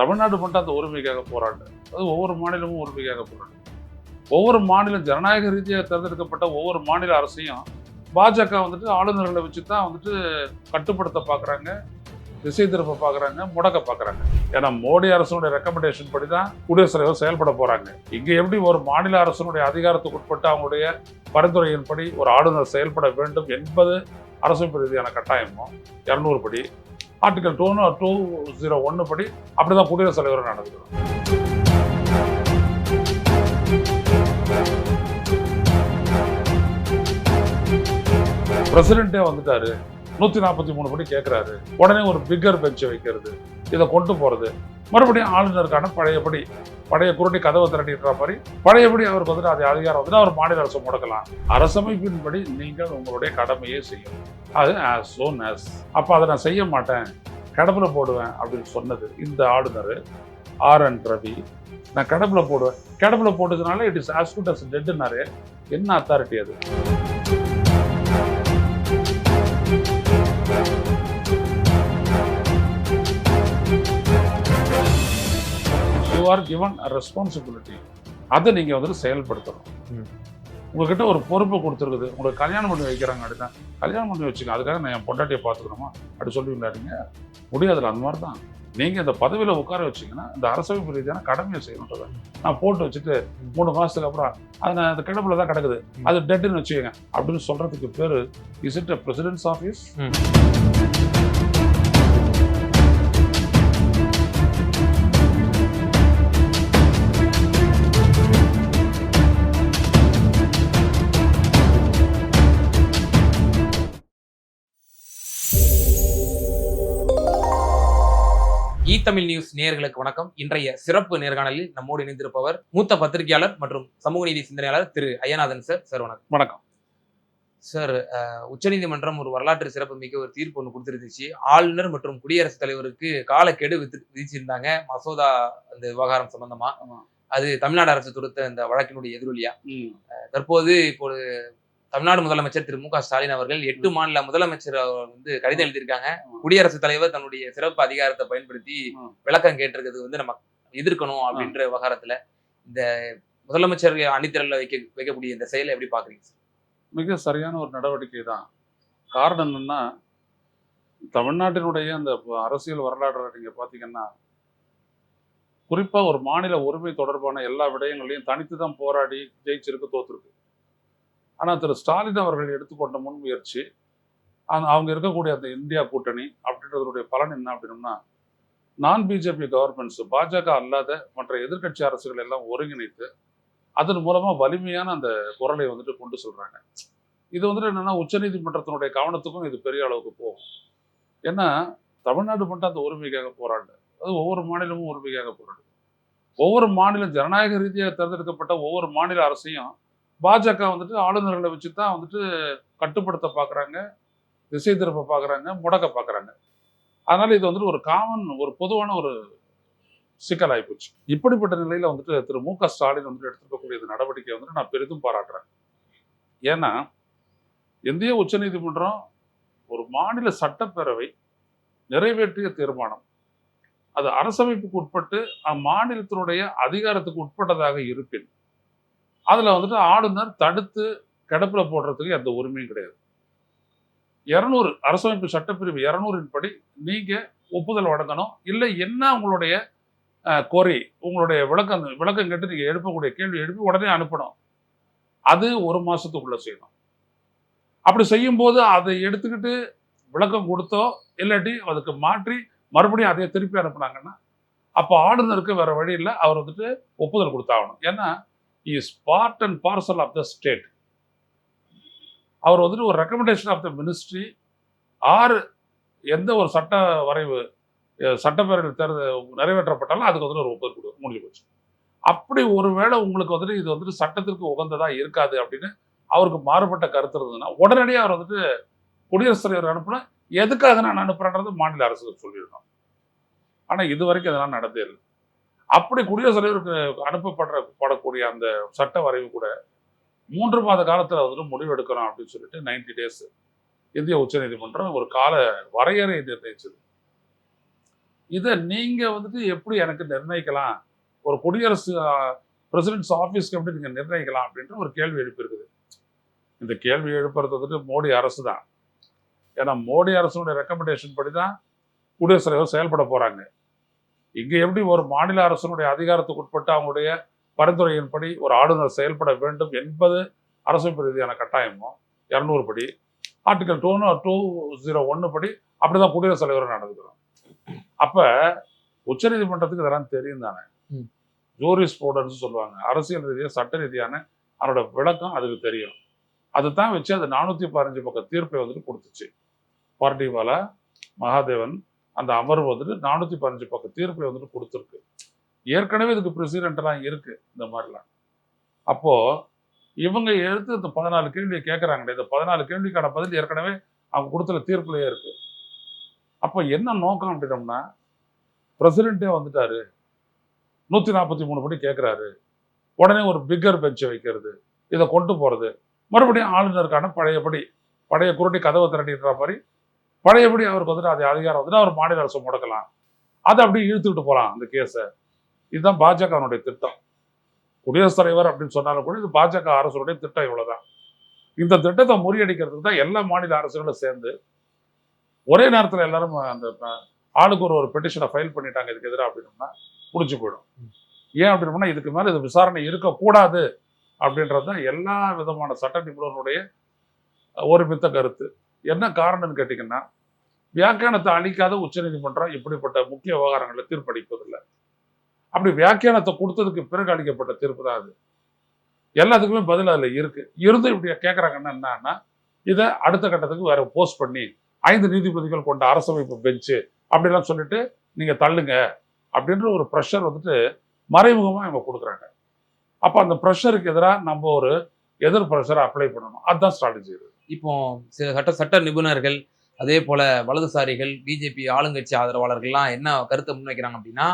தமிழ்நாடு மட்டும் அந்த உரிமைக்காக போராடுது. அது ஒவ்வொரு மாநிலமும் உரிமைக்காக போராடுது. ஒவ்வொரு மாநிலம் ஜனநாயக ரீதியாக தேர்ந்தெடுக்கப்பட்ட ஒவ்வொரு மாநில அரசையும் பாஜக வந்துட்டு ஆளுநர்களை வச்சு தான் வந்துட்டு கட்டுப்படுத்த பார்க்குறாங்க திசை திருப்ப பார்க்குறாங்க முடக்க பார்க்குறாங்க ஏன்னா மோடி அரசனுடைய ரெக்கமெண்டேஷன் படி தான் குடியரசுத் தலைவர் செயல்பட போகிறாங்க இங்கே எப்படி ஒரு மாநில அரசனுடைய அதிகாரத்துக்கு உட்பட்டு அவங்களுடைய பரிந்துரையின்படி ஒரு ஆளுநர் செயல்பட வேண்டும் என்பது அரசமைப்பு ரீதியான கட்டாயமும் இரநூறு படி ஆர்டிகல் டூ டூ ஜீரோ ஒன்று படி அப்படிதான் குடியரசுத் தலைவர் நடந்துக்கிறோம் பிரசிடென்ட்டே வந்துட்டாரு. நூற்றி நாற்பத்தி மூணு படி கேட்குறாரு உடனே ஒரு பிக்கர் பெஞ்சை வைக்கிறது. இதை கொண்டு போகிறது மறுபடியும் ஆளுநருக்கான பழையபடி பழைய குருட்டி கதவை திரட்டிடுற மாதிரி பழையபடி அவருக்கு வந்துட்டு அது அதிகாரம் வந்துட்டு அவர் மாநில அரசு முடக்கலாம். அரசமைப்பின்படி நீங்கள் உங்களுடைய கடமையே செய்யணும். அது ஆஸ் சோன் ஆஸ் அப்போ அதை நான் செய்ய மாட்டேன். கடப்புல போடுவேன் அப்படின்னு சொன்னது இந்த ஆளுநர் ஆர் என் ரவி. நான் கடப்புல போடுவேன். கடப்புல போட்டதுனால it is as good as டெட்னாரு என்ன அத்தாரிட்டி அது? You are given a responsibility அதை நீங்கள் வந்துட்டு செயல்படுத்தணும். உங்ககிட்ட ஒரு பொறுப்பு கொடுத்துருக்குது. உங்களுக்கு கல்யாணம் பண்ணி வைக்கிறாங்க அப்படின்னா கல்யாணம் பண்ணி வச்சுங்க அதுக்காக நான் என் பொண்டாட்டியை பார்த்துக்கணுமா? அப்படி சொல்லுவீங்களா நீங்கள் முடியாதுல்ல அந்த மாதிரி தான் நீங்கள் இந்த பதவியில் உட்கார வச்சீங்கன்னா இந்த அரசமைப்பு ரீதியான கடமையை செய்யணுன்றதை நான் போட்டு வச்சுட்டு மூணு மாதத்துக்கு அப்புறம் அது நான் அந்த கிடப்புல தான் கிடக்குது. அது டெட்டுன்னு வச்சுக்கோங்க. அப்படின்னு சொல்கிறதுக்கு பேர் is it a president's office E Tamil news நேயர்களுக்கு வணக்கம். இன்றைய சிறப்பு நேர்காணலில் நம்மோடு இணைந்திருப்பவர் மூத்த பத்திரிகையாளர் மற்றும் சமூக நீதி சிந்தனையாளர் திரு ஐயநாதன் சார். சார் வணக்கம். வணக்கம். சார் உச்சநீதிமன்றம் ஒரு வரலாற்று சிறப்பு மிக்க ஒரு தீர்ப்பு ஒன்று கொடுத்துருந்துச்சு. ஆளுநர் மற்றும் குடியரசுத் தலைவருக்கு காலக்கெடு விதி விதிச்சிருந்தாங்க. மசோதா அந்த விவகாரம் சம்பந்தமா. அது தமிழ்நாடு அரசு தொடுத்த இந்த வழக்கினுடைய எதிரொலியா. தற்போது இப்போது தமிழ்நாடு முதலமைச்சர் திரு மு க ஸ்டாலின் அவர்கள் எட்டு மாநில முதலமைச்சர் அவர் வந்து கடிதம் எழுதியிருக்காங்க. குடியரசுத் தலைவர் தன்னுடைய சிறப்பு அதிகாரத்தை பயன்படுத்தி. விளக்கம் கேட்டிருக்கிறது வந்து நம்ம எதிர்க்கணும் அப்படின்ற விவகாரத்துல இந்த முதலமைச்சர் அணிதிரள்ல வைக்க வைக்கக்கூடிய இந்த செயலை எப்படி பாக்குறீங்க சார்? மிக சரியான ஒரு நடவடிக்கை தான். காரணம் என்னன்னா தமிழ்நாட்டினுடைய அந்த அரசியல் வரலாற்றை நீங்கள் பார்த்தீங்கன்னா குறிப்பாக ஒரு மாநில உரிமை தொடர்பான எல்லா விடயங்களையும் தனித்து தான் போராடி ஜெயிச்சிருக்கு தோத்துருக்கு. ஆனால் திரு ஸ்டாலின் அவர்கள் எடுத்துக்கொண்ட முன்முயற்சி அந்த அவங்க இருக்கக்கூடிய அந்த இந்தியா கூட்டணி அப்படின்றதுடைய பலன் என்ன அப்படின்னம்னா நான் பிஜேபி கவர்மெண்ட்ஸ் பாஜக அல்லாத மற்ற எதிர்க்கட்சி அரசுகள் எல்லாம் ஒருங்கிணைத்து அதன் மூலமாக வலிமையான அந்த குரலை வந்துட்டு கொண்டு சொல்கிறாங்க இது வந்துட்டு என்னென்னா உச்சநீதிமன்றத்தினுடைய கவனத்துக்கும் இது பெரிய அளவுக்கு போகும். ஏன்னா தமிழ்நாடு மட்டும் அந்த உரிமைக்காக போராடு அது ஒவ்வொரு மாநிலமும் உரிமைக்காக போராடு ஒவ்வொரு மாநிலம் ஜனநாயக ரீதியாக தேர்ந்தெடுக்கப்பட்ட ஒவ்வொரு மாநில அரசையும் பாஜக வந்துட்டு ஆளுநர்களை வச்சு தான் வந்துட்டு கட்டுப்படுத்த பார்க்குறாங்க திசை திருப்ப பார்க்குறாங்க முடக்க பார்க்குறாங்க அதனால் இது வந்துட்டு ஒரு காமன் ஒரு பொதுவான ஒரு சிக்கலாகி போச்சு இப்படிப்பட்ட நிலையில் வந்துட்டு திரு மு க ஸ்டாலின் வந்துட்டு எடுத்திருக்கக்கூடிய இந்த நடவடிக்கை வந்துட்டு நான் பெரிதும் பாராட்டுறேன். ஏன்னா இந்திய உச்சநீதிமன்றம் ஒரு மாநில சட்டப்பேரவை நிறைவேற்றிய தீர்மானம். அது அரசமைப்புக்கு உட்பட்டு அம்மாநிலத்தினுடைய அதிகாரத்துக்கு உட்பட்டதாக இருப்பின் அதில் வந்துட்டு ஆளுநர் தடுத்து கிடப்பில் போடுறதுக்கு எந்த உரிமையும் கிடையாது. இரநூறு அரசமைப்பு சட்டப்பிரிவு இரநூறின் படி நீங்கள் ஒப்புதல் வழங்கணும். இல்லை என்ன உங்களுடைய கோரி உங்களுடைய விளக்கம் விளக்கம் கேட்டு நீங்கள் எழுப்பக்கூடிய கேள்வி எழுப்பி உடனே அனுப்பணும். அது ஒரு மாதத்துக்குள்ளே செய்யணும். அப்படி செய்யும்போது அதை எடுத்துக்கிட்டு விளக்கம் கொடுத்தோ இல்லாட்டி அதுக்கு மாற்றி மறுபடியும் அதை திருப்பி அனுப்புனாங்கன்னா அப்போ ஆளுநருக்கு வேறு வழி இல்லை. அவர் வந்துட்டு ஒப்புதல் கொடுத்தாகணும். ஏன்னா is part and parcel of the state அவர் வந்துட்டு ஒரு ரெக்கமெண்டேஷன் ஆஃப் த மினிஸ்ட்ரி ஆறு எந்த ஒரு சட்ட வரைவு சட்டப்பேரவை தேர்த நிறைவேற்றப்பட்டாலும் அதுக்கு வந்துட்டு ஒரு ஒப்புதல் கொடு முடிஞ்சு போச்சு. அப்படி ஒருவேளை உங்களுக்கு வந்துட்டு இது வந்துட்டு சட்டத்திற்கு உகந்ததாக இருக்காது அப்படின்னு அவருக்கு மாறுபட்ட கருத்து இருந்ததுன்னா உடனடியாக அவர் வந்துட்டு குடியரசுத் தலைவர் அனுப்புனா எதுக்காக நான் அனுப்புறேன்றது மாநில அரசு சொல்லிடணும். ஆனால் இது வரைக்கும் இதெல்லாம் நடந்தே இல்லை. அப்படி குடியரசுத் தலைவருக்கு அனுப்பப்படுற படக்கூடிய அந்த சட்ட வரைவு கூட மூன்று மாத காலத்தில் வந்துட்டு முடிவெடுக்கணும் அப்படின்னு சொல்லிட்டு 90 டேஸ் இந்திய உச்சநீதிமன்றம் ஒரு கால வரையறை நிர்ணயிச்சது இதை நீங்கள் வந்துட்டு எப்படி எனக்கு நிர்ணயிக்கலாம்? ஒரு குடியரசு பிரசிடென்ட்ஸ் ஆஃபீஸ்க்கு எப்படி நீங்கள் நிர்ணயிக்கலாம் அப்படின்ற ஒரு கேள்வி எழுப்பியிருக்குது இந்த கேள்வி எழுப்புறது வந்துட்டு மோடி அரசு தான். ஏன்னா மோடி அரசுடைய ரெக்கமெண்டேஷன் படி தான் குடியரசுத் தலைவர் செயல்பட போகிறாங்க இங்க எப்படி ஒரு மாநில அரசனுடைய அதிகாரத்துக்கு உட்பட்டு அவங்களுடைய பரிந்துரையின்படி ஒரு ஆளுநர் செயல்பட வேண்டும் என்பது அரசமைப்பு ரீதியான கட்டாயமோ? இரநூறு படி. ஆர்டிகல் டூ டூ ஜீரோ ஒன்று படி அப்படிதான் குடியரசுத் தலைவர் நடந்துக்கிறோம் அப்ப உச்சநீதிமன்றத்துக்கு இதெல்லாம் தெரியும் தானே. ஜூரிஸ் ஸ்டூடெண்ட்ஸ் சொல்லுவாங்க. அரசியல் ரீதியாக சட்ட ரீதியான அதனோட விளக்கம் அதுக்கு தெரியும். அதுதான் வச்சு அது நானூத்தி பதினஞ்சு பக்கம் தீர்ப்பை வந்துட்டு கொடுத்துச்சு. பார்ட்டிவாலா மகாதேவன் அந்த அமர்வு வந்துட்டு நானூத்தி பதினஞ்சு பக்கம் தீர்ப்பை வந்துட்டு கொடுத்துருக்கு. ஏற்கனவே இதுக்கு ப்ரெசிடென்ட்லாம் இருக்கு இந்த மாதிரிலாம். அப்போ இவங்க எடுத்து இந்த பதினாலு கேள்வியை கேட்குறாங்களே இந்த பதினாலு கேள்விக்கான பதில் ஏற்கனவே அவங்க கொடுத்துற தீர்ப்புலயே இருக்கு. அப்போ என்ன நோக்கம் அப்படின்னோம்னா பிரசிடென்ட்டே வந்துட்டாரு. நூற்றி நாற்பத்தி மூணு படி கேட்குறாரு உடனே ஒரு பிக்கர் பெஞ்சை வைக்கிறது இதை கொண்டு போகிறது மறுபடியும் ஆளுநருக்கான பழையபடி பழைய குருட்டி கதவை திரட்டிடுற மாதிரி பழையபடி அவருக்கு வந்துட்டு அது அதிகாரம் வந்துட்டு அவர் மாநில அரசு முடக்கலாம். அதை அப்படியே இழுத்துக்கிட்டு போகலாம் அந்த கேஸை இதுதான் பாஜகவினுடைய திட்டம். குடியரசுத் தலைவர் அப்படின்னு சொன்னாலும் கூட இது பாஜக அரசுடைய திட்டம் இவ்வளவுதான். இந்த திட்டத்தை முறியடிக்கிறதுக்கு தான் எல்லா மாநில அரசுகளும் சேர்ந்து ஒரே நேரத்தில் எல்லாரும் அந்த ஆளுக்கு ஒரு ஒரு பெட்டிஷனை ஃபைல் பண்ணிட்டாங்க. இதுக்கு எதிராக அப்படின்னோம்னா முடிஞ்சு போயிடும். ஏன் அப்படின்னா இதுக்கு மேலே இது விசாரணை இருக்கக்கூடாது அப்படின்றது தான் எல்லா விதமான சட்ட நிபுணர்களுடைய ஒருமித்த கருத்து. என்ன காரணம்னு கேட்டிங்கன்னா வியாக்கியானத்தை அளிக்காத உச்சநீதிமன்றம் இப்படிப்பட்ட முக்கிய விவகாரங்களை தீர்ப்பளிப்பதில்லை. அப்படி வியாக்கியானத்தை கொடுத்ததுக்கு பிறகு அளிக்கப்பட்ட தீர்ப்பு தான் அது. எல்லாத்துக்குமே பதில் அதில் இருக்கு. இருந்து இப்படி கேட்குறாங்கன்னா என்னன்னா இதை அடுத்த கட்டத்துக்கு வேற போஸ்ட் பண்ணி ஐந்து நீதிபதிகள் கொண்ட அரசமைப்பு பெஞ்சு அப்படிலாம் சொல்லிட்டு நீங்க தள்ளுங்க அப்படின்ற ஒரு ப்ரெஷர் வந்துட்டு மறைமுகமாக இவங்க கொடுக்குறாங்க. அப்போ அந்த ப்ரெஷருக்கு எதிராக நம்ம ஒரு எதிர் ப்ரெஷரை அப்ளை பண்ணணும். அதுதான் ஸ்ட்ராட்டஜி இது. இப்போ சில சட்ட சட்ட நிபுணர்கள் அதே போல வலதுசாரிகள் பிஜேபி ஆளுங்கட்சி ஆதரவாளர்கள்லாம் என்ன கருத்தை முன்வைக்கிறாங்க அப்படின்னா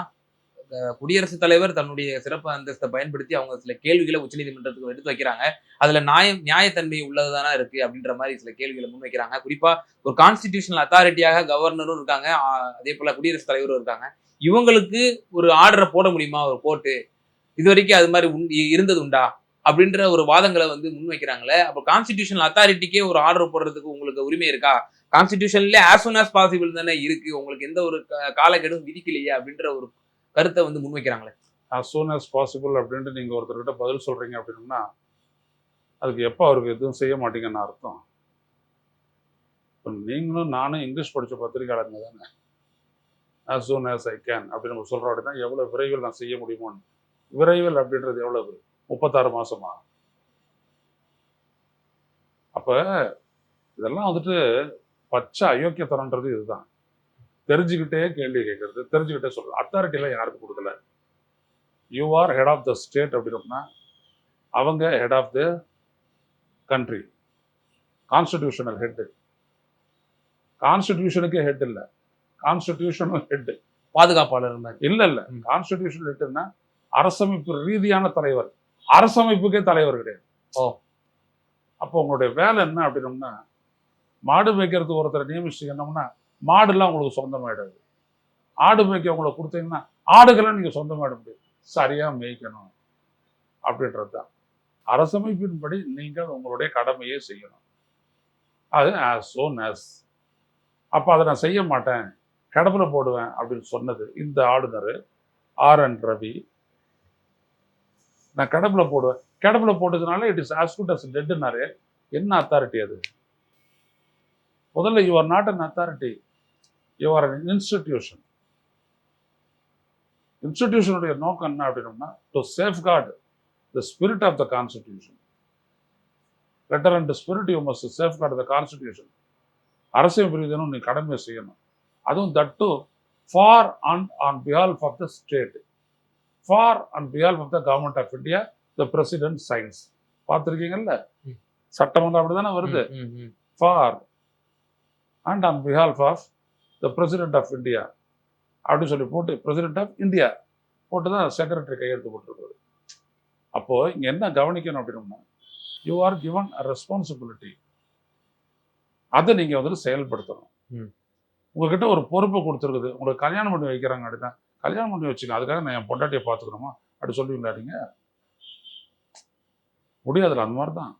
குடியரசுத் தலைவர் தன்னுடைய சிறப்பு அந்தஸ்தை பயன்படுத்தி அவங்க சில கேள்விகளை உச்சநீதிமன்றத்துக்கு எடுத்து வைக்கிறாங்க. அதுல நியாயம் நியாயத்தன்மை உள்ளதுதானே இருக்கு அப்படின்ற மாதிரி சில கேள்விகளை முன்வைக்கிறாங்க. குறிப்பா ஒரு கான்ஸ்டிடியூஷனல் அத்தாரிட்டியாக கவர்னரும் இருக்காங்க. அதே போல குடியரசுத் தலைவரும் இருக்காங்க. இவங்களுக்கு ஒரு ஆர்டரை போட முடியுமா? ஒரு கோர்ட்டு இது வரைக்கும் அது மாதிரி உண் இருந்தது உண்டா? அப்படின்ற ஒரு வாதங்களை வந்து முன்வைக்கிறாங்களே. அப்போ கான்ஸ்டிடியூஷனல் அத்தாரிட்டிக்கே ஒரு ஆர்டர் போடுறதுக்கு உங்களுக்கு உரிமை இருக்கா? கான்ஸ்டிடியூஷன்ல ஆஸ் சூன் ஆஸ் பாசிபிள் தானே இருக்கு. உங்களுக்கு எந்த ஒரு க- காலக்கெடும் விதிக்கலையே அப்படின்ற ஒரு கருத்தை வந்து முன்வைக்கிறாங்களே. ஆஸ் சூன் ஆஸ் பாசிபிள் அப்படின்ட்டு நீங்கள் ஒருத்தர்கிட்ட பதில் சொல்கிறீங்க அப்படின்னா அதுக்கு எப்போ அவருக்கு எதுவும் செய்ய மாட்டீங்கன்னு அர்த்தம். இப்போ நீங்களும் நானும் இங்கிலீஷ் படித்த பத்திரிகையாளருங்க தானே. As soon as I can அப்படின்னு நம்ம சொல்கிறோம் அப்படின்னா எவ்வளோ விரைவில் நான் செய்ய முடியுமோன்னு. விரைவில் அப்படின்றது எவ்வளவு? முப்பத்தாறு மாசமா? அப்போ இதெல்லாம் வந்துட்டு பச்சை அயோக்கியத்தனன்றது இதுதான். தெரிஞ்சுக்கிட்டே கேள்வி கேட்கறது தெரிஞ்சுக்கிட்டே சொல்றது. அத்தாரிட்டிலாம் யாருக்கும் கொடுக்கல. You are head of the state அப்படின்னா அவங்க head of the country constitutional head கான்ஸ்டிடியூஷனுக்கே head இல்லை. கான்ஸ்டிடியூஷனும் ஹெட் பாதுகாப்பாளர் இல்ல இல்ல. ம். கான்ஸ்டிடியூஷன் ஹெட்னா அரசமைப்பு ரீதியான தலைவர். அரசமைப்புக்கே தலைவர் கிடையாது. ஓ. அப்போ உங்களுடைய வேலை என்ன அப்படின்னம்னா மாடு மேய்க்கிறதுக்கு ஒருத்தரை நியமிச்சிட்டீங்கன்னா மாடுலாம் உங்களுக்கு சொந்தமாயிடாது. ஆடு மேய்க்க உங்களை கொடுத்தீங்கன்னா ஆடுகள்லாம் நீங்க சொந்தமாயிட முடியாது. சரியா மேய்க்கணும் அப்படின்றது தான் அரசமைப்பின்படி நீங்கள் உங்களுடைய கடமையை செய்யணும். அது ஆஸ் சோன் ஆஸ் அப்போ அதை நான் செய்ய மாட்டேன். கடப்புல போடுவேன் அப்படின்னு சொன்னது இந்த ஆளுநர் ஆர் என் ரவி. நான் கடப்புல போடுவேன். கடப்புல போட்டதுனால it is as good as டெட்னாரு என்ன அத்தாரிட்டி அது? முதல்ல you are not an authority you are an institution இன்ஸ்டிடியூஷனுடைய நோக்கம் என்ன அப்படின்னோம்னா to safeguard the spirit of the constitution letter and spirit you must safeguard the constitution அரசியல் ரீதியான நீ கடமை செய்யணும். அதுவும் தட்டு ஃபார் அண்ட் ஆன் பிஹால்ஃப் of the state for and பிஹால்ஃப் of the government of India the president science பார்த்துருக்கீங்கல்ல. சட்டமன்றம் அப்படிதானே வருது? ம், ம், ம். For and on பிஹால்ஃப் of the president of India அப்படின்னு சொல்லி போட்டு பிரசிடென்ட் ஆஃப் இந்தியா போட்டு தான் செக்ரட்டரி கையெழுத்து போட்டிருக்காரு. அப்போ இங்க என்ன கவனிக்கணும் அப்படின்னா you are given a responsibility அதை நீங்க வந்துட்டு செயல்படுத்தணும். உங்ககிட்ட ஒரு பொறுப்பை கொடுத்துருக்குது. உங்களுக்கு கல்யாணம் பண்ணி வைக்கிறாங்க அப்படின்னா கல்யாணம் பண்ணி வச்சுக்க அதுக்காக நான் என் பொண்டாட்டியை பார்த்துக்கணுமா? அப்படி சொல்லுவீங்களா நீங்க முடியாதுல்ல அந்த மாதிரி தான்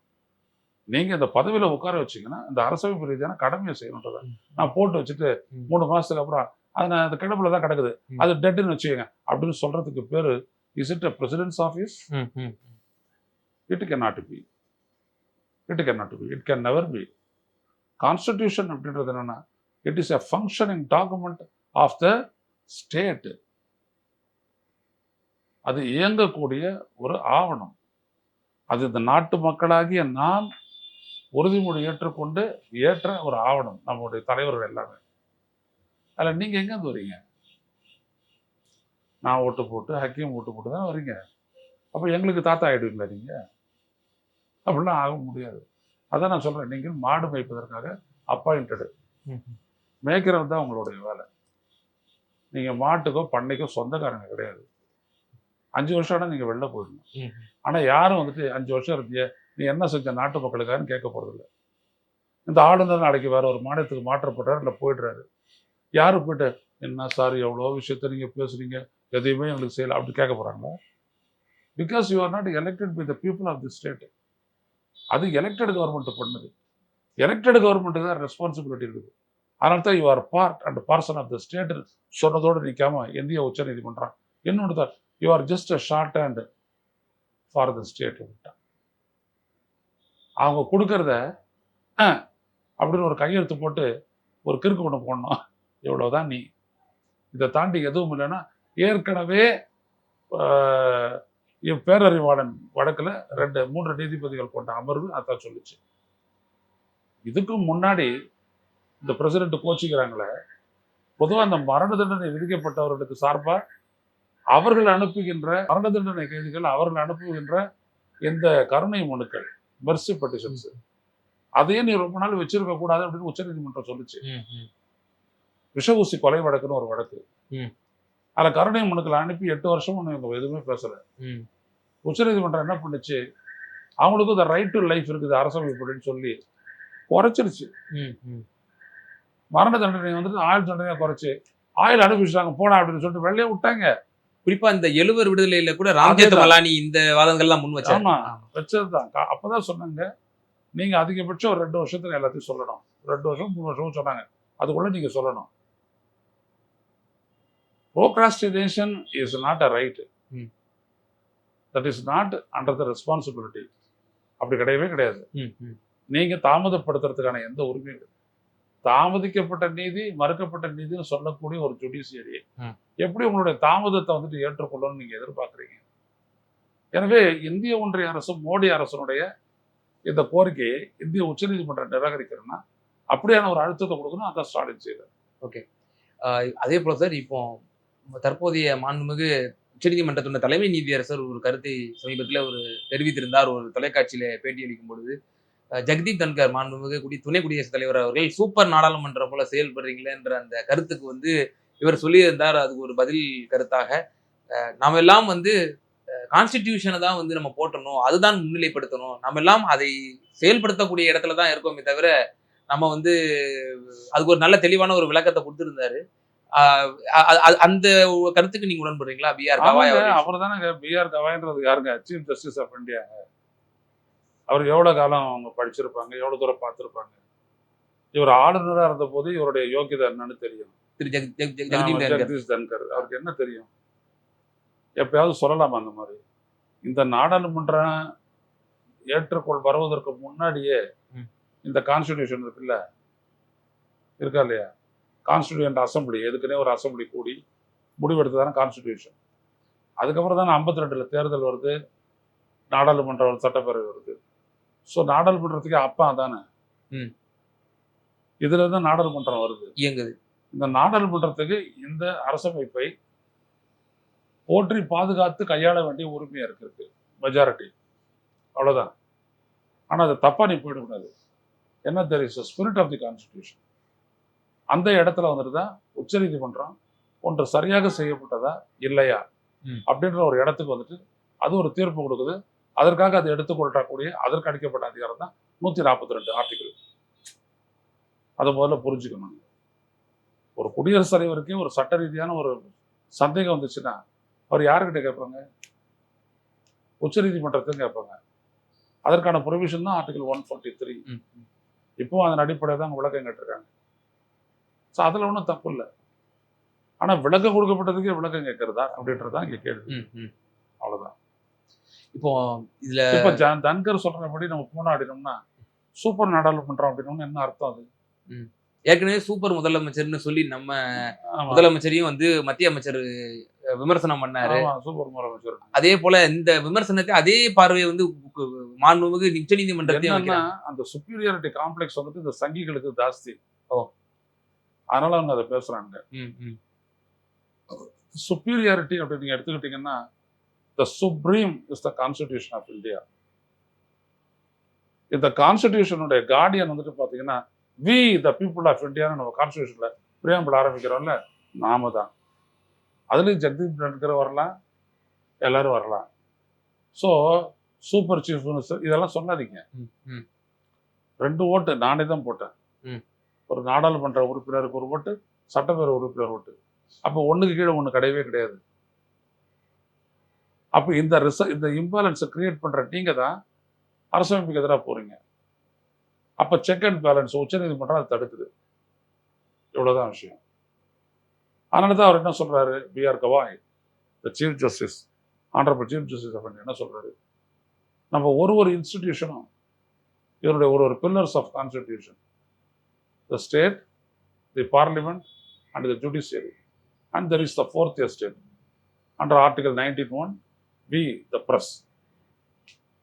நீங்க இந்த பதவியில உட்கார வச்சீங்கன்னா இந்த அரசமைப்பு ரீதியான கடமையை செய்யணுன்றத நான் போட்டு வச்சுட்டு. மூணு மாசத்துக்கு அப்புறம் அது நான் அந்த கிடப்புல தான் கிடக்குது. அது டெட்டுன்னு வச்சுக்கோங்க. அப்படின்னு சொல்றதுக்கு பேரு is it a president's office. It can not be it can not be it can never be constitution அப்படின்றது என்னன்னா it is a functioning document of the state அது இயங்கக்கூடிய ஒரு ஆவணம். அது இந்த நாட்டு மக்களாகிய நாம் உறுதிமொழி ஏற்றுக்கொண்டு ஏற்ற ஒரு ஆவணம் நம்முடைய தலைவர்கள் எல்லாமே. அதில் நீங்கள் எங்கேருந்து வரீங்க? நான் ஓட்டு போட்டு ஹக்கீம் ஓட்டு போட்டு தான் வரீங்க? அப்போ எங்களுக்கு தாத்தா ஆயிடுவீங்களா நீங்கள் அப்படிலாம் ஆக முடியாது. அதான் நான் சொல்கிறேன் நீங்கள் மாடு மேய்ப்பதற்காக அப்பாயிண்டடு. மேய்க்கிறது தான் உங்களுடைய வேலை. நீங்கள் மாட்டுக்கோ பண்ணைக்கோ சொந்தக்காரங்க கிடையாது. அஞ்சு வருஷம் ஆனால் நீங்கள் வெளில போயிடணும். ஆனால் யாரும் வந்துட்டு அஞ்சு வருஷம் இருந்திய நீ என்ன செஞ்ச நாட்டு மக்களுக்கான்னு கேட்க போகிறதில்ல இந்த ஆளுநர் நாளைக்கு வேற ஒரு மாநிலத்துக்கு மாற்றப்படுறாரு இல்லை போயிடுறாரு. யாரு போயிட்டு என்ன சார் எவ்வளோ விஷயத்த நீங்கள் பேசுறீங்க? எதையுமே எங்களுக்கு செய்யல அப்படி கேட்க போகிறாங்களா because you are not elected by the people of the state அது எலெக்டட் கவர்மெண்ட் பண்ணுது. எலெக்டட் கவர்மெண்ட்டுக்கு தான் ரெஸ்பான்சிபிலிட்டி இருக்குது. அதனால தான் you are part and parcel of the state சொன்னதோடு நிற்காம இந்திய உச்ச நீதிமன்றம் இன்னொன்று தான் you are just a short hand for the state அவங்க கொடுக்கறத அப்படின்னு ஒரு கையெழுத்து போட்டு ஒரு கிறுக்கு ஒன்று போடணும். இவ்வளோதான் நீ. இதை தாண்டி எதுவும் இல்லைன்னா ஏற்கனவே ஆஹ், பேரறிவாளன் வழக்குல ரெண்டு மூன்று நீதிபதிகள் கொண்ட அமர்வு அதான் சொல்லுச்சு. இதுக்கும் முன்னாடி இந்த பிரசிடென்ட் கோச்சிக்கிறாங்களே பொதுவாக அந்த மரண தண்டனை விதிக்கப்பட்டவர்களுக்கு சார்பா அவர்கள் அனுப்புகின்ற மரண தண்டனை கைதிகள் அவர்கள் அனுப்புகின்ற இந்த கருணை மனுக்கள் மெர்சி பெட்டிஷன்ஸ் அதையே நீ ரொம்ப நாள் வச்சிருக்க கூடாது அப்படின்னு உச்சநீதிமன்றம் சொல்லுச்சு. விஷ ஊசி கொலை வழக்குன்னு ஒரு வழக்கு. அதில் கருணை மனுக்களை அனுப்பி எட்டு வருஷமும் இவங்க எதுவுமே பேசல. உச்சநீதிமன்றம் என்ன பண்ணுச்சு அவங்களுக்கும் இந்த ரைட் டு லைஃப் இருக்குது அரசமைப்புன்னு சொல்லி குறைச்சிருச்சு. மரண தண்டனை வந்துட்டு ஆயுள் தண்டனையை குறைச்சு ஆயுள் அனுப்பிச்சிட்டாங்க போனா அப்படின்னு சொல்லிட்டு வெளியே விட்டாங்க குறிப்பா இந்த எழுவர் விடுதலையில கூட ராம்ஜெத். மலானி இந்த வாதங்கள்லாம் முன் வச்சாரு ஆமா வச்சதுதான் அப்பதான் சொன்னாங்க நீங்க அதிகபட்சம் ஒரு ரெண்டு வருஷத்துல எல்லாத்தையும் சொல்லணும் ரெண்டு வருஷம் மூணு வருஷம் சொன்னாங்க அதுக்குள்ள நீங்க சொல்லணும் procrastination is not a right. That is not under the responsibility அப்படி கிடையவே கிடையாது. நீங்க தாமதப்படுத்துறதுக்கான எந்த உரிமையும் இல்லை. தாமதிக்கப்பட்ட நீதி மறுக்கப்பட்ட நீதின்னு சொல்லக்கூடிய ஒரு ஜுடிஷியரி. எப்படி உங்களுடைய தாமதத்தை வந்துட்டு ஏற்றுக்கொள்ளணும்னு நீங்க எதிர்பார்க்குறீங்க? எனவே இந்திய ஒன்றிய அரசும் மோடி அரசனுடைய இந்த கோரிக்கையை இந்திய உச்சநீதிமன்றம் நிராகரிக்கிறதுனா அப்படியான ஒரு அழுத்தத்தை கொடுக்கணும் அதான் ஸ்டாலின் செய்தார். ஆஹ் அதே போல சார் இப்போ தற்போதைய மாண்புமிகு உச்சநீதிமன்றத்தின் தலைமை நீதியரசர் ஒரு கருத்தை சமீபத்தில் ஒரு தெரிவித்திருந்தார். ஒரு தொலைக்காட்சியில பேட்டி அளிக்கும் பொழுது ஜெகதீப் தன்கர் மாண்புமிகு குடி துணை குடியரசுத் தலைவர் அவர்கள் சூப்பர் நாடாளுமன்றம் போல செயல்படுறீங்களேன்ற அந்த கருத்துக்கு வந்து இவர் சொல்லியிருந்தார். அதுக்கு ஒரு பதில் கருத்தாக. நாம எல்லாம் வந்து கான்ஸ்டிடியூஷனை தான் வந்து நம்ம போட்டணும் அதுதான் முன்னிலைப்படுத்தணும். நம்ம எல்லாம் அதை செயல்படுத்தக்கூடிய இடத்துல தான் இருக்கோமே தவிர நம்ம வந்து அதுக்கு ஒரு நல்ல தெளிவான ஒரு விளக்கத்தை கொடுத்திருந்தாரு. அந்த கருத்துக்கு நீங்க உடன்படுறீங்களா? B R Gavai? அவர் தானே பிஆர் கவாயின்றது யாருங்க? சீஃப் ஜஸ்டிஸ் ஆஃப் இந்தியா அவர் எவ்வளவு காலம் அவங்க படிச்சிருப்பாங்க எவ்வளவு தூரம் பார்த்திருப்பாங்க? இவர் ஆளுநரா இருந்த போது இவருடைய யோகியதை என்னன்னு தெரியும். ஜெகதீஷ் தன்கர். அவருக்கு என்ன தெரியும்? எப்பயாவது சொல்லலாமா அந்த மாதிரி? இந்த நாடாளுமன்றம் ஏற்றுக்கொள் வருவதற்கு முன்னாடியே. இந்த கான்ஸ்டிடியூஷன் இருக்குல்ல? இருக்கா இல்லையா? கான்ஸ்டிடியூண்ட் அசம்பிளி எதுக்குன்னே ஒரு அசம்பிளி கூடி முடிவெடுத்து தானே கான்ஸ்டிடியூஷன் அதுக்கப்புறம் தானே ஐம்பத்தி ரெண்டுல தேர்தல் வருது நாடாளுமன்றம் வருது, சட்டப்பேரவை வருது. ஸோ நாடாளுமன்றத்துக்கு அப்பா தானே. இதுல இருந்து நாடாளுமன்றம் வருது. இயங்குது. இந்த நாடாளுமன்றத்துக்கு இந்த அரசமைப்பை போற்றி பாதுகாத்து கையாள வேண்டிய உரிமை இருக்கு இருக்கு மெஜாரிட்டி அவ்வளவுதான். ஆனா அது தப்பா நீ போயிடக்கூடாது. என்ன தெரியும் ஸ்பிரிட் ஆஃப் தி கான்ஸ்டிடியூஷன் அந்த இடத்துல வந்துட்டு தான் உச்சநீதிமன்றம் ஒன்று சரியாக செய்யப்பட்டதா இல்லையா. அப்படின்ற ஒரு இடத்துக்கு வந்துட்டு அது ஒரு தீர்ப்பு கொடுக்குது. அதற்காக அதை எடுத்துக்கொள்ளக்கூடிய அதற்கு அளிக்கப்பட்ட அதிகாரம் தான் நூத்தி நாற்பத்தி ரெண்டு ஆர்டிகிள் அதை முதல்ல புரிஞ்சுக்கணும். ஒரு குடியரசுத் தலைவருக்கே ஒரு சட்ட ரீதியான ஒரு சந்தேகம் வந்துச்சுன்னா அவர் யாருக்கிட்ட கேட்பாங்க? உச்சநீதிமன்றத்தையும் கேட்பாங்க. அதற்கான ப்ரொவிஷன் தான் ஆர்டிகல் ஒன் ஃபார்ட்டி த்ரீ. இப்போ அதன் அடிப்படையில் தான் விளக்கம் கேட்டிருக்காங்க. ஸோ அதில் ஒன்றும் தப்பு இல்லை. ஆனால் விளக்கம் கொடுக்கப்பட்டதுக்கே விளக்கம் கேட்கறதா அப்படின்றது தான் இங்கே கேள்வி. அவ்வளோதான் இப்போ இதுல இப்போ தன்கர் சொல்றபடி நம்ம போனாடினோம்னா சூப்பர் நாடாளுமன்றம் அப்படின்னோம்னா என்ன அர்த்தம் அது? ஏற்கனவே சூப்பர் முதலமைச்சர்னு சொல்லி நம்ம. முதலமைச்சரையும் வந்து மத்திய அமைச்சர் விமர்சனம் பண்ணாரு. சூப்பர் முதலமைச்சர். அதே போல இந்த விமர்சனத்தை அதே பார்வையை வந்து மாண்புமிகு உச்ச நீதிமன்றத்தையும் அந்த சுப்பீரியாரிட்டி காம்ப்ளெக்ஸ் வந்துட்டு இந்த சங்கிகளுக்கு ஜாஸ்தி. ஓ. அதனால அவங்க அதை பேசுறாங்க. சுப்பீரியாரிட்டி அப்படி நீங்க எடுத்துக்கிட்டீங்கன்னா the supreme is the constitution of India இந்த கான்ஸ்டிடியூஷனுடைய கார்டியன் வந்துட்டு பாத்தீங்கன்னா வி த பீப்புள் ஆஃப் இந்தியான்னு நம்ம கான்ஸ்டிடியூஷன்ல பிரியாம்பிள் ஆரம்பிக்கிறோம்ல நாம தான். அதுலயும் ஜெகதீப் தன்கர் வரலாம் எல்லாரும் வரலாம். ஸோ சூப்பர் சீஃப் மினிஸ்டர் இதெல்லாம் சொல்லாதீங்க. ரெண்டு ஓட்டு நானே தான் போட்டேன். ஒரு நாடாளுமன்ற உறுப்பினருக்கு ஒரு ஓட்டு சட்டப்பேரவை உறுப்பினர் ஓட்டு. அப்போ ஒண்ணுக்கு கீழே ஒண்ணு கிடையவே கிடையாது. அப்போ இந்த ரிச இந்த இம்பேலன்ஸை கிரியேட் பண்ணுற நீங்கள் தான் அரசமைப்புக்கு எதிராக போகிறீங்க அப்போ செக் அண்ட் பேலன்ஸ் உச்சநீதிமன்றம் அதை தடுக்குது. இவ்வளோதான் விஷயம். அதனால தான் அவர் என்ன சொல்கிறாரு BR Gavai the chief justice honourable chief justice அப்படின்னு என்ன சொல்கிறாரு நம்ம ஒரு ஒரு இன்ஸ்டிடியூஷனும் இதனுடைய ஒரு ஒரு pillars of constitution the state the parliament and the judiciary and there is the fourth estate under article nineteen one we the press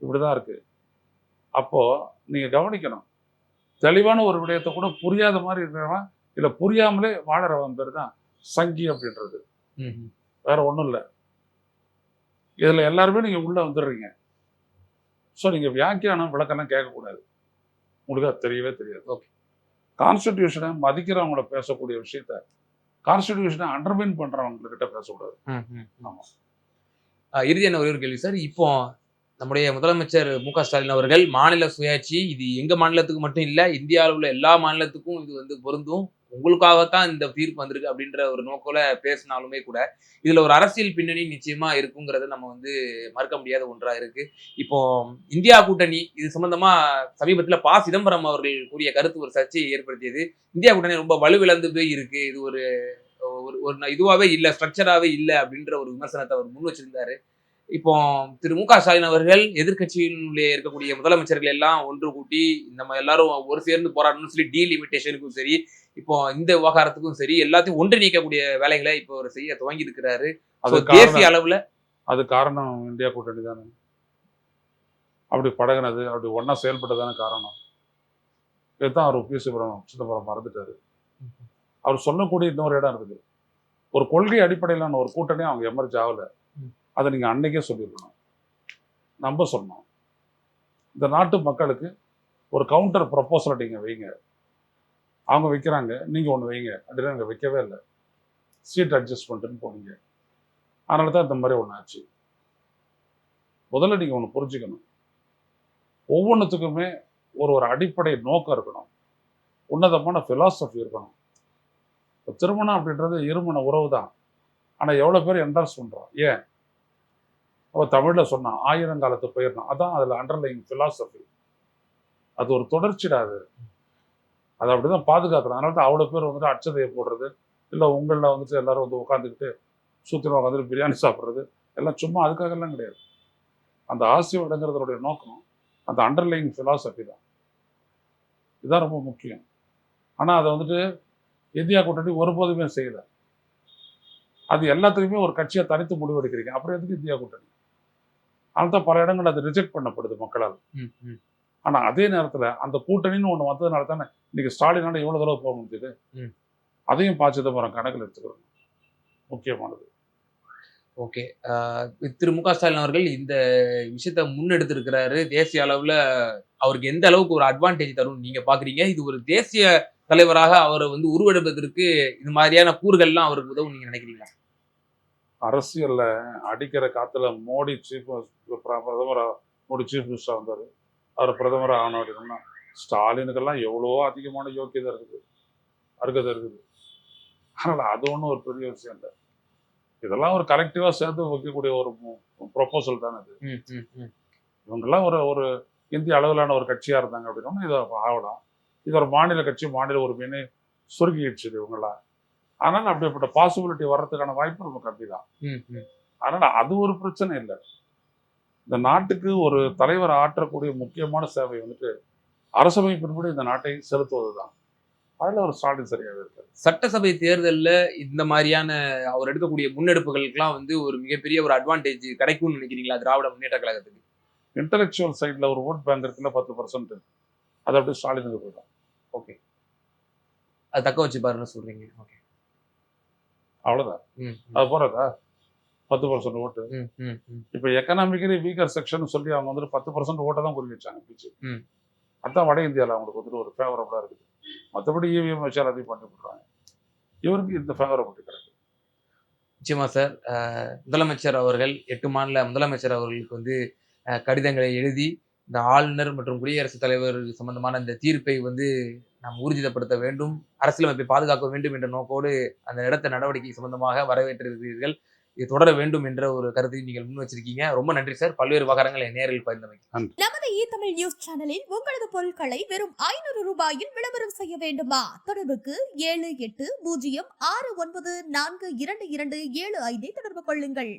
இப்படி தான் இருக்கு. அப்போ நீங்க கவனிக்கணும். தெளிவான ஒரு விடயத்தை கூட புரியாத மாதிரி இருக்கிறவன் இல்லை புரியாமலே வாழறவன் பேர் தான் சங்கி அப்படின்றது. வேற ஒன்றும் இல்லை. இதில் எல்லாருமே நீங்கள் உள்ளே வந்துடுறீங்க. ஸோ நீங்கள் வியாக்கியானம் விளக்கெல்லாம் கேட்கக்கூடாது. உங்களுக்கு அது தெரியவே தெரியாது. Okay. கான்ஸ்டிடியூஷனை மதிக்கிறவங்கள பேசக்கூடிய விஷயத்த கான்ஸ்டிடியூஷனை அண்டர்மைன் பண்ணுறவங்கக்கிட்ட பேசக்கூடாது. ம், ம். ஆமா. அஹ், இறுதியான ஒரே ஒரு கேள்வி சார்? இப்போ நம்முடைய முதலமைச்சர் மு க ஸ்டாலின் அவர்கள் மாநில சுயாட்சி இது எங்க மாநிலத்துக்கு மட்டும் இல்ல இந்தியாவில் உள்ள எல்லா மாநிலத்துக்கும் இது வந்து பொருந்தும். உங்களுக்காகத்தான் இந்த தீர்ப்பு வந்திருக்கு அப்படின்ற ஒரு நோக்கில் பேசினாலுமே கூட இதுல ஒரு அரசியல் பின்னணி நிச்சயமா இருக்குங்கிறத நம்ம வந்து மறுக்க முடியாத ஒன்றா இருக்கு. இப்போ இந்தியா கூட்டணி இது சம்பந்தமா சமீபத்தில் பா. சிதம்பரம் அவர்கள் கூறிய கருத்து ஒரு சர்ச்சையை ஏற்படுத்தியது. இந்தியா கூட்டணி ரொம்ப வலுவிழந்து போய் இருக்கு. இது ஒரு ஒரு ஒரு இதுவாவே இல்ல ஸ்ட்ரக்சராகவே இல்ல அப்படின்ற ஒரு விமர்சனத்தை அவர் முன் வச்சிருந்தாரு. இப்போ திரு மு க ஸ்டாலின் அவர்கள் எதிர்க்கட்சியினுடைய இருக்கக்கூடிய முதலமைச்சர்கள் எல்லாம் ஒன்று கூட்டி நம்ம எல்லாரும் ஒரு சேர்ந்து போராடணும்னு சொல்லி டீலிமிட்டேஷனுக்கும் சரி இப்போ இந்த விவகாரத்துக்கும் சரி எல்லாத்தையும் ஒன்று நீக்கக்கூடிய வேலைகளை இப்போ அவர் செய்ய துவங்கி இருக்கிறாரு. அது தேசிய அளவுல அது காரணம் இந்தியா கூட்டணி தானே? அப்படி பழகுனது அப்படி ஒன்றா செயல்பட்டதான காரணம். இதுதான் அவர் பி. சிதம்பரம் சிதம்பரம் மறந்துட்டாரு. அவர் சொல்லக்கூடிய இன்னொரு இடம் இருக்குது. ஒரு கொள்கை அடிப்படையிலான ஒரு கூட்டணி அவங்க எமர்ஜ் ஆகல. அதை நீங்க அன்னைக்கே சொல்லியிருக்கணும். நம்ப சொன்னோம் இந்த நாட்டு மக்களுக்கு ஒரு கவுண்டர் ப்ரப்போசலை நீங்க வைங்க. அவங்க வைக்கிறாங்க நீங்க ஒன்று வைங்க. அப்படின்னு அங்கே வைக்கவே இல்லை. சீட் அட்ஜஸ்ட்மெண்ட்னு போனீங்க அதனால தான் இந்த மாதிரி ஒன்று ஆச்சு. முதல்ல நீங்க ஒன்று புரிஞ்சுக்கணும். ஒவ்வொன்றுத்துக்குமே ஒரு ஒரு அடிப்படை நோக்கம் இருக்கணும். உன்னதமான philosophy இருக்கணும். இப்போ திருமணம் அப்படின்றது இருமண உறவு தான். ஆனால் எவ்வளோ பேர் என்டார்ஸ் பண்ணுறோம் ஏன்? அவள் தமிழில் சொன்னான் ஆயிரங்காலத்து போயிடணும். அதான் அதில் அண்டர்லைங் ஃபிலாசபி அது ஒரு தொடர்ச்சிடாது அது. அதை அப்படிதான் பாதுகாக்கணும். அதனால தான் அவ்வளோ பேர் வந்துட்டு அச்சதையை போடுறது இல்லை உங்களில் வந்துட்டு எல்லாரும் வந்து உட்காந்துக்கிட்டு சுற்றின உட்காந்துட்டு பிரியாணி சாப்பிட்றது எல்லாம் சும்மா அதுக்காகலாம் கிடையாது. அந்த ஆசை அடங்குறதோடைய நோக்கம் அந்த அண்டர்லைங் ஃபிலாசபி தான். இதுதான் ரொம்ப முக்கியம். ஆனால் அதை வந்துட்டு இந்தியா கூட்டணி ஒருபோதுமே செய்யல. அது எல்லாத்துலேயுமே ஒரு கட்சியை தனித்து முடிவெடுக்கிறீங்க. அப்புறம் எதுக்கு இந்தியா கூட்டணி? அதனால தான் பல இடங்கள் அது ரிஜெக்ட் பண்ணப்படுது மக்களால். ஆனால் அதே நேரத்தில் அந்த கூட்டணின்னு ஒன்று வந்ததுனால தானே இன்னைக்கு ஸ்டாலினால எவ்வளோ தடவை போக முடியுது. அதையும் பா சிதம்பரம் கணக்கில் எடுத்துக்கிறோம் முக்கியமானது. ஓகே. திரு மு க ஸ்டாலின் அவர்கள் இந்த விஷயத்த முன்னெடுத்திருக்கிறாரு. தேசிய அளவுல அவருக்கு எந்த அளவுக்கு ஒரு அட்வான்டேஜ் தரும் நீங்க பாக்குறீங்க? இது ஒரு தேசிய தலைவராக அவரை வந்து உருவெடுப்பதற்கு இது மாதிரியான கூறுகள்லாம் அவருக்கு உதவும் நீங்க நினைக்கிறீங்களா? அரசியல்ல அடிக்கிற காத்துல மோடி சீஃப் பிரதமர் மோடி சீஃப் மினிஸ்டர் வந்தார். அவர் பிரதமர் ஆகணும் அப்படின்னா ஸ்டாலினுக்கெல்லாம் எவ்வளோ அதிகமான யோக்கியதை இருக்குது. அருகதை இருக்குது. அதனால் அது ஒன்றும் ஒரு பெரிய விஷயம் இல்லை. இதெல்லாம் ஒரு கலெக்டிவாக சேர்ந்து வைக்கக்கூடிய ஒரு ப்ரொப்போசல் தானே இது. இவங்கெல்லாம் ஒரு ஒரு இந்திய அளவிலான ஒரு கட்சியாக இருந்தாங்க அப்படின்னா இதை ஆகலாம். இது ஒரு மாநில கட்சி மாநில உரிமைன்னு சுருக்கிடுச்சு இவங்களாம் ஆனால் அப்படிப்பட்ட பாசிபிலிட்டி வர்றதுக்கான வாய்ப்பு நமக்கு கம்மி தான். அதனால் அது ஒரு பிரச்சனை இல்லை. இந்த நாட்டுக்கு ஒரு தலைவர் ஆற்றக்கூடிய முக்கியமான சேவை வந்துட்டு அரசமைப்பின்படி இந்த நாட்டை செலுத்துவது தான் அதில் ஒரு ஸ்டாலின் சரியாக இருக்கு சட்டசபை தேர்தல்ல இந்த மாதிரியான அவர் எடுக்கக்கூடிய முன்னெடுப்புகளுக்கெல்லாம் வந்து ஒரு மிகப்பெரிய ஒரு அட்வான்டேஜ் கிடைக்கும்னு நினைக்கிறீங்களா திராவிட முன்னேற்ற கழகத்துக்கு? இன்டலெக்சுவல் சைடில் ஒரு ஓட் பேங்க் இருக்குல்ல பத்து பர்சன்ட் அது அப்படியே ஸ்டாலினுக்கு போயிடும். ஓகே அது தக்க வச்சுப்பாருன்னு சொல்றீங்க. ஓகே அவ்வளோதான் அது போகிறதா பத்து பர்சன்ட் ஓட்டு. இப்போ எக்கனாமிக்கலி வீக்கர் செக்ஷன் சொல்லி அவங்க வந்துட்டு பத்து பர்சன்ட் ஓட்டை தான் குறி வச்சாங்க பிஜேபி. அதான் வட இந்தியாவில் அவங்களுக்கு வந்துட்டு ஒரு ஃபேவரபுளாக இருக்குது. மற்றபடி இவிஎம் வச்சு எல்லாத்தையும் பண்ணி விட்றாங்க இவருக்கு இந்த ஃபேவரபிலிட்டி கிடைக்கும் நிச்சயமா சார் முதலமைச்சர் அவர்கள் எட்டு மாநில முதலமைச்சர் அவர்களுக்கு வந்து கடிதங்களை எழுதி இந்த ஆளுநர் மற்றும் குடியரசுத் தலைவர் சம்பந்தமான இந்த தீர்ப்பை வந்து நாம் ஊர்ஜிதப்படுத்த வேண்டும் அரசியலமைப்பை பாதுகாக்க வேண்டும் என்ற நோக்கோடு அந்த இடத்த நடவடிக்கை சம்பந்தமாக வரவேற்றிருக்கிறீர்கள். இது தொடர வேண்டும் என்ற ஒரு கருத்தை நீங்கள் முன் வச்சிருக்கீங்க. ரொம்ப நன்றி சார். பல்வேறு விவகாரங்களை நேரில் பகிர்ந்தமைக்கு. நமது இ தமிழ் நியூஸ் சேனலில் உங்களது பொருட்களை வெறும் ஐநூறு ரூபாயில் விளம்பரம் செய்ய வேண்டுமா? தொடர்புக்கு ஏழு எட்டு பூஜ்ஜியம் ஆறு ஒன்பது நான்கு இரண்டு இரண்டு ஏழு ஐந்தை தொடர்பு கொள்ளுங்கள்.